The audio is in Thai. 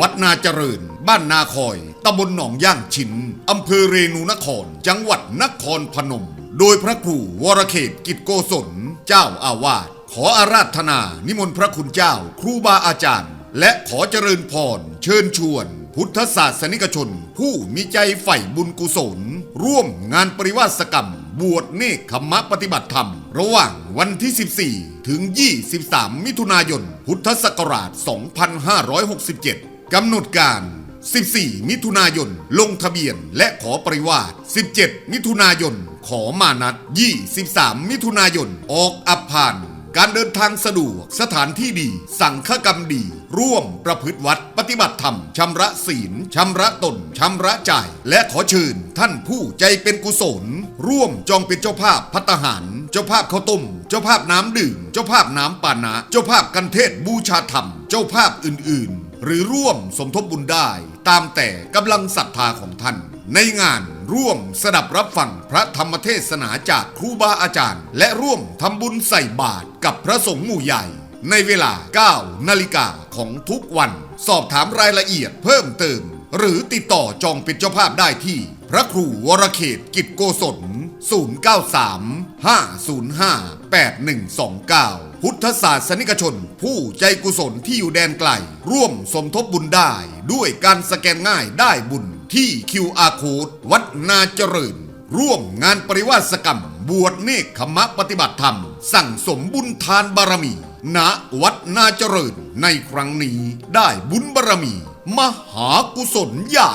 วัดนาเจริญ บ้านนาคอย ตำบลหนองย่างชินอำเภอเรนูนคร จังหวัดนครพนม โดยพระครูวรเขตกิจโกศล เจ้าอาวาส ขออาราธนา นิมนต์พระคุณเจ้า ครูบาอาจารย์ และขอเจริญพร เชิญชวน พุทธศาสนิกชน ผู้มีใจใฝ่บุญกุศล ร่วมงานปริวาสกรรม บวชเนคขมะปฏิบัติธรรม ระหว่างวันที่ 14 ถึง 23 มิถุนายน พุทธศักราช 2567 กำหนดการ 14 มิถุนายน ลงทะเบียนและขอปริวาส17 มิถุนายน ขอมานัด 23 มิถุนายน ออกอับผ่าน การเดินทางสะดวก สถานที่ดี สั่งฆกรรมดี ร่วมประพฤติวัด ปฏิบัติธรรม ชำระศีล ชำระตน ชำระใจ และขอเชิญท่านผู้ใจเป็นกุศล ร่วมจองเป็นเจ้าภาพพัตหาร เจ้าภาพข้าวต้ม เจ้าภาพน้ำดื่ม เจ้าภาพน้ำปานะ เจ้าภาพกันเทศบูชาธรรม เจ้าภาพอื่นๆ หรือร่วมสมทบบุญได้ ตามแต่กำลังศรัทธาของท่าน ในงานร่วมสดับรับฟังพระธรรมเทศนาจากครูบาอาจารย์ และร่วมทำบุญใส่บาตรกับพระสงฆ์หมู่ใหญ่ ในเวลา 9 นาฬิกาของทุกวัน สอบถามรายละเอียดเพิ่มเติม หรือติดต่อจองเป็นเจ้าภาพได้ที่ พระครูวรเขตกิจโกศล093 505 8129 พุทธศาสนิกชน ผู้ใจกุศลที่อยู่แดนไกล ร่วมสมทบบุญได้ ด้วยการสแกนง่ายได้บุญที่ QR Code วัดนาเจริญ ร่วมงานปริวาสกรรม บวชเนคขมะปฏิบัติธรรม สั่งสมบุญทานบารมี ณวัดนาเจริญในครั้งนี้ได้บุญบารมี มหากุศลใหญ่